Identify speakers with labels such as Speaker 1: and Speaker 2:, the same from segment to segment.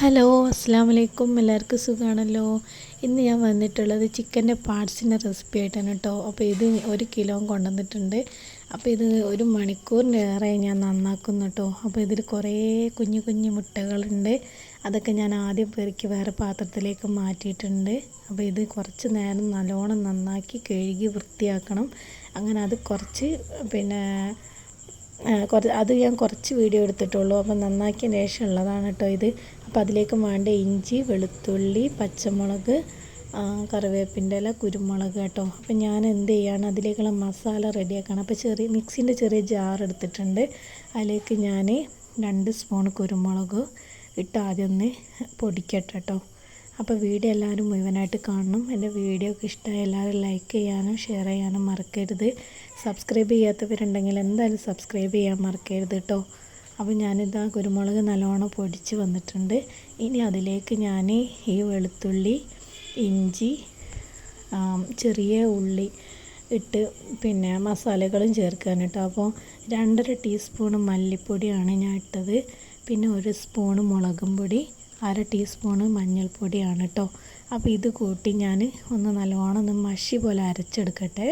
Speaker 1: Hello അസ്സാം വലൈക്കും എല്ലാവർക്കും സുഖമാണല്ലോ ഇന്ന് ഞാൻ വന്നിട്ടുള്ളത് ചിക്കന്റെ പാർട്സിന്റെ റെസിപ്പി ആയിട്ടാണ് കേട്ടോ. അപ്പോൾ ഇത് ഒരു കിലോ കൊണ്ടുവന്നിട്ടുണ്ട്. അപ്പോൾ ഇത് ഒരു മണിക്കൂറിനേറെ ഞാൻ നന്നാക്കുന്നു കേട്ടോ. അപ്പോൾ ഇതിൽ കുറേ കുഞ്ഞു കുഞ്ഞു മുട്ടകളുണ്ട്. അതൊക്കെ ഞാൻ ആദ്യം പെറുക്കി വേറെ പാത്രത്തിലേക്ക് മാറ്റിയിട്ടുണ്ട്. അപ്പോൾ ഇത് കുറച്ച് നേരം നല്ലോണം നന്നാക്കി കഴുകി വൃത്തിയാക്കണം. അങ്ങനെ അത് കുറച്ച് പിന്നെ കുറച്ച് അത് ഞാൻ കുറച്ച് വീഡിയോ എടുത്തിട്ടുള്ളൂ. അപ്പം നന്നാക്കിയ ശേഷം ഉള്ളതാണ് കേട്ടോ ഇത്. അപ്പോൾ അതിലേക്ക് വേണ്ട ഇഞ്ചി വെളുത്തുള്ളി പച്ചമുളക് കറിവേപ്പിന്റെ ഇല കുരുമുളക് കേട്ടോ. അപ്പം ഞാൻ എന്ത് ചെയ്യാണ് അതിലേക്കുള്ള മസാല റെഡിയാക്കണം. അപ്പോൾ ചെറിയ മിക്സിന്റെ ചെറിയ ജാർ എടുത്തിട്ടുണ്ട്. അതിലേക്ക് ഞാൻ രണ്ട് സ്പൂൺ കുരുമുളക് ഇട്ട് ആദ്യം ഒന്ന് പൊടിക്കട്ടെ കേട്ടോ അപ്പോൾ വീഡിയോ എല്ലാവരും മുഴുവനായിട്ട് കാണണം. എന്റെ വീഡിയോ ഒക്കെ ഇഷ്ടമായി എല്ലാവരും ലൈക്ക് ചെയ്യാനും ഷെയർ ചെയ്യാനും മറക്കരുത്. സബ്സ്ക്രൈബ് ചെയ്യാത്തവരുണ്ടെങ്കിൽ എന്തായാലും സബ്സ്ക്രൈബ് ചെയ്യാൻ മറക്കരുത് കേട്ടോ അപ്പോൾ ഞാനിതാ കുരുമുളക് നല്ലോണം പൊടിച്ച് വന്നിട്ടുണ്ട്. ഇനി അതിലേക്ക് ഞാൻ ഈ വെളുത്തുള്ളി ഇഞ്ചി ചെറിയ ഉള്ളി ഇട്ട് പിന്നെ മസാലകളും ചേർക്കാൻ കേട്ടോ അപ്പോൾ രണ്ടര ടീസ്പൂൺ മല്ലിപ്പൊടിയാണ് ഞാൻ ഇട്ടത്. പിന്നെ ഒരു സ്പൂൺ മുളകും പൊടി. അര ടീസ്പൂണ് മഞ്ഞൾപ്പൊടിയാണ് കേട്ടോ അപ്പോൾ ഇത് കൂട്ടി ഞാൻ ഒന്ന് നല്ലോണം ഒന്ന് മഷി പോലെ അരച്ചെടുക്കട്ടെ.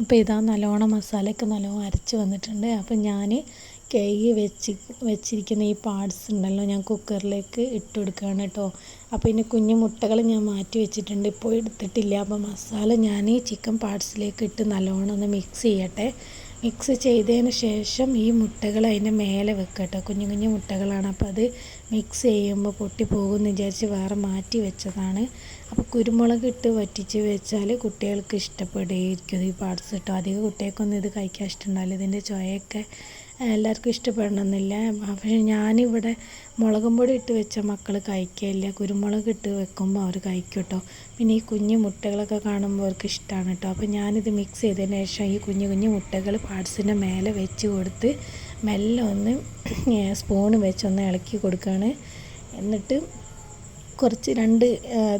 Speaker 1: അപ്പോൾ ഇതാ നല്ലോണം മസാലയൊക്കെ നല്ലോണം അരച്ച് വന്നിട്ടുണ്ട്. അപ്പോൾ ഞാൻ കഴുകി വെച്ച് വെച്ചിരിക്കുന്ന ഈ പാർട്സ് ഉണ്ടല്ലോ ഞാൻ കുക്കറിലേക്ക് ഇട്ട് കൊടുക്കുകയാണ് കേട്ടോ അപ്പോൾ ഇനി കുഞ്ഞു മുട്ടകൾ ഞാൻ മാറ്റി വെച്ചിട്ടുണ്ട്. ഇപ്പോൾ എടുത്തിട്ടില്ല. അപ്പോൾ മസാല ഞാൻ ഈ ചിക്കൻ പാർട്സിലേക്ക് ഇട്ട് നല്ലോണം ഒന്ന് മിക്സ് ചെയ്യട്ടെ. മിക്സ് ചെയ്തതിന് ശേഷം ഈ മുട്ടകൾ അതിന്റെ മേലെ വെക്കട്ടെ കുഞ്ഞു കുഞ്ഞു മുട്ടകളാണ്. അപ്പോൾ അത് മിക്സ് ചെയ്യുമ്പോൾ പൊട്ടിപ്പോകുമെന്ന് വിചാരിച്ച് വേറെ മാറ്റി വെച്ചതാണ്. അപ്പോൾ കുരുമുളക് ഇട്ട് വറ്റിച്ച് വെച്ചാൽ കുട്ടികൾക്ക് ഇഷ്ടപ്പെടുകയായിരിക്കും ഈ പാർട്സ് കേട്ടോ അധികം കുട്ടികൾക്കൊന്നും ഇത് കഴിക്കാൻ ഇഷ്ടമുണ്ടാവില്ല ഇതിന്റെ ചുവയൊക്കെ എല്ലാവർക്കും ഇഷ്ടപ്പെടണമെന്നില്ല. പക്ഷേ ഞാനിവിടെ മുളകും പൊടി ഇട്ട് വെച്ച മക്കൾ കഴിക്കില്ല കുരുമുളക് ഇട്ട് വെക്കുമ്പോൾ അവർ കഴിക്കും കേട്ടോ പിന്നെ ഈ കുഞ്ഞു മുട്ടകളൊക്കെ കാണുമ്പോൾ അവർക്ക് ഇഷ്ടമാണ് കേട്ടോ. അപ്പോൾ ഞാനിത് മിക്സ് ചെയ്തതിന് ശേഷം ഈ കുഞ്ഞു കുഞ്ഞു മുട്ടകൾ പാർട്സിന്റെ മേലെ വെച്ച് കൊടുത്ത് മെല്ലെ ഒന്ന് സ്പൂണ് വെച്ചൊന്ന് ഇളക്കി കൊടുക്കുകയാണ് എന്നിട്ട് കുറച്ച് രണ്ട്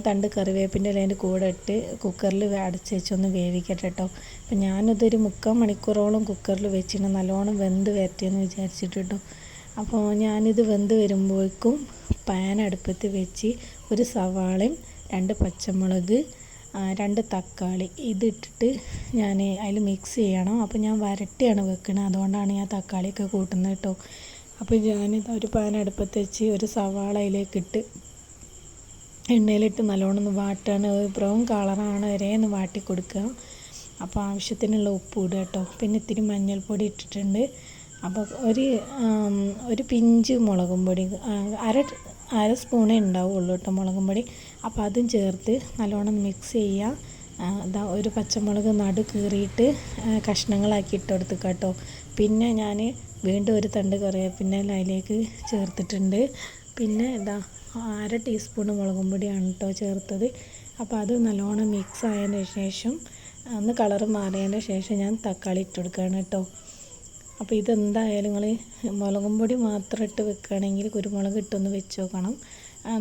Speaker 1: തണ്ട് കറിവേപ്പിന്റെ അതിന്റെ കൂടെ ഇട്ട് കുക്കറിൽ അടച്ച് വെച്ചൊന്ന് വേവിക്കട്ടെ കേട്ടോ അപ്പം ഞാനിതൊരു മുക്കാൽ മണിക്കൂറോളം കുക്കറിൽ വെച്ചിട്ട് നല്ലോണം വെന്ത് വരട്ടെയെന്ന് വിചാരിച്ചിട്ട് കേട്ടോ അപ്പോൾ ഞാനിത് വെന്ത് വരുമ്പോഴേക്കും പാൻ അടുപ്പത്ത് വെച്ച് ഒരു സവാളയും രണ്ട് പച്ചമുളക് രണ്ട് തക്കാളി ഇതിട്ടിട്ട് ഞാൻ അതിൽ മിക്സ് ചെയ്യണം. അപ്പോൾ ഞാൻ വരട്ടിയാണ് വെക്കുന്നത് അതുകൊണ്ടാണ് ഞാൻ തക്കാളിയൊക്കെ കൂട്ടുന്നത് കേട്ടോ അപ്പോൾ ഞാനിത് ഒരു പാൻ അടുപ്പത്ത് വെച്ച് ഒരു സവാള അതിലേക്കിട്ട് എണ്ണയിലിട്ട് നല്ലോണം ഒന്ന് വാട്ടാണ്. ബ്രൗൺ കളറാണ് വരെ ഒന്ന് വാട്ടി കൊടുക്കുക. അപ്പോൾ ആവശ്യത്തിനുള്ള ഉപ്പ് ഇടുക കേട്ടോ പിന്നെ ഇത്തിരി മഞ്ഞൾപ്പൊടി ഇട്ടിട്ടുണ്ട്. അപ്പോൾ ഒരു ഒരു പിഞ്ച് മുളകും പൊടി അര അര സ്പൂണേ ഉണ്ടാവുള്ളൂ കേട്ടോ മുളകും പൊടി. അപ്പോൾ അതും ചേർത്ത് നല്ലോണം മിക്സ് ചെയ്യുക. ഇതാ ഒരു പച്ചമുളക് നടു കീറിയിട്ട് കഷ്ണങ്ങളാക്കി ഇട്ട് കൊടുത്ത് കേട്ടോ പിന്നെ ഞാൻ വീണ്ടും ഒരു തണ്ട് കറിവേപ്പിന്റെ അതിലേക്ക് ചേർത്തിട്ടുണ്ട്. പിന്നെ ഇതാ അര ടീസ്പൂൺ മുളകും പൊടിയാണ് കേട്ടോ ചേർത്തത്. അപ്പോൾ അത് നല്ലോണം മിക്സ് ആയതിന് ശേഷം അന്ന് കളർ മാറിയതിന് ശേഷം ഞാൻ തക്കാളി ഇട്ട് കൊടുക്കുകയാണ് കേട്ടോ. അപ്പോൾ ഇതെന്തായാലും നിങ്ങൾ മുളകും പൊടി മാത്രം ഇട്ട് വെക്കുകയാണെങ്കിൽ കുരുമുളക് ഇട്ടൊന്ന് വെച്ച് നോക്കണം.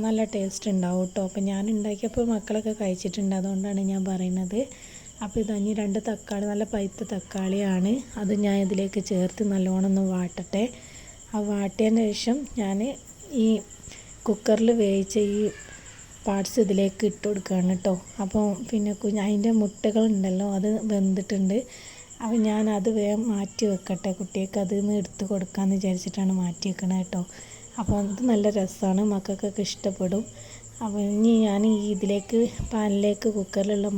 Speaker 1: നല്ല ടേസ്റ്റ് ഉണ്ടാവും കേട്ടോ. അപ്പോൾ ഞാൻ ഉണ്ടാക്കിയപ്പോൾ മക്കളൊക്കെ കഴിച്ചിട്ടുണ്ട് അതുകൊണ്ടാണ് ഞാൻ പറയുന്നത്. അപ്പോൾ ഇതഞ്ഞ് രണ്ട് തക്കാളി നല്ല പഴുത്ത തക്കാളിയാണ്. അത് ഞാൻ ഇതിലേക്ക് ചേർത്ത് നല്ലോണം ഒന്ന് വാട്ടട്ടെ. ആ വാട്ടിയതിന് ശേഷം ഞാൻ ഈ കുക്കറിൽ വേവിച്ച ഈ പാർട്സ് ഇതിലേക്ക് ഇട്ട് കൊടുക്കുകയാണ് കേട്ടോ. അപ്പോൾ പിന്നെ അതിന്റെ മുട്ടകളുണ്ടല്ലോ അത് വെന്തിട്ടുണ്ട്. അപ്പോൾ ഞാൻ അത് വേഗം മാറ്റി വെക്കട്ടെ കുട്ടികൾക്ക് അതിൽ നിന്ന് എടുത്ത് കൊടുക്കാമെന്ന് വിചാരിച്ചിട്ടാണ് മാറ്റി വെക്കണത് കേട്ടോ. അപ്പോൾ അത് നല്ല രസമാണ് മക്കൾക്കൊക്കെ ഇഷ്ടപ്പെടും. അപ്പോൾ ഇനി ഞാൻ ഈ ഇതിലേക്ക് പാനിലേക്ക് കുക്കറിലുള്ള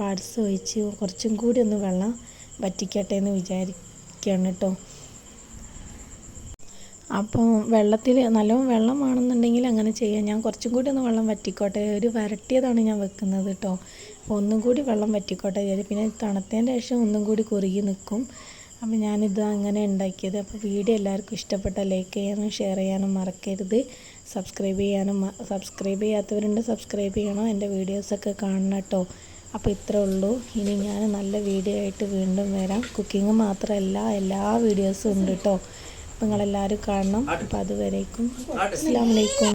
Speaker 1: പാർട്സ് ഒഴിച്ച് കുറച്ചും കൂടി ഒന്ന് വെള്ളം വറ്റിക്കട്ടെ എന്ന് വിചാരിക്കുകയാണ് കേട്ടോ. അപ്പോൾ വെള്ളത്തിൽ നല്ലോണം വെള്ളം വേണമെന്നുണ്ടെങ്കിൽ അങ്ങനെ ചെയ്യാം. ഞാൻ കുറച്ചും കൂടി ഒന്ന് വെള്ളം വറ്റിക്കോട്ടെ. ഒരു വരട്ടിയതാണ് ഞാൻ വെക്കുന്നത് കേട്ടോ അപ്പോൾ ഒന്നും കൂടി വെള്ളം വറ്റിക്കോട്ടെ പിന്നെ തണുത്തതിന്റെ ശേഷം ഒന്നും കൂടി കുറുകി നിൽക്കും. അപ്പോൾ ഞാനിത് അങ്ങനെ ഉണ്ടാക്കിയത്. അപ്പോൾ വീഡിയോ എല്ലാവർക്കും ഇഷ്ടപ്പെട്ട ലൈക്ക് ചെയ്യാനും ഷെയർ ചെയ്യാനും മറക്കരുത്. സബ്സ്ക്രൈബ് ചെയ്യാനും സബ്സ്ക്രൈബ് ചെയ്യാത്തവരുണ്ട് സബ്സ്ക്രൈബ് ചെയ്യണം. എന്റെ വീഡിയോസൊക്കെ കാണണം കേട്ടോ അപ്പോൾ ഇത്രേ ഉള്ളൂ. ഇനി ഞാൻ നല്ല വീഡിയോ ആയിട്ട് വീണ്ടും വരാം. കുക്കിംഗ് മാത്രമല്ല എല്ലാ വീഡിയോസും ഉണ്ട് കേട്ടോ നിങ്ങളെല്ലാവരും കാണണം. അപ്പോൾ അതുവരേക്കും. അസ്സാം വലൈക്കും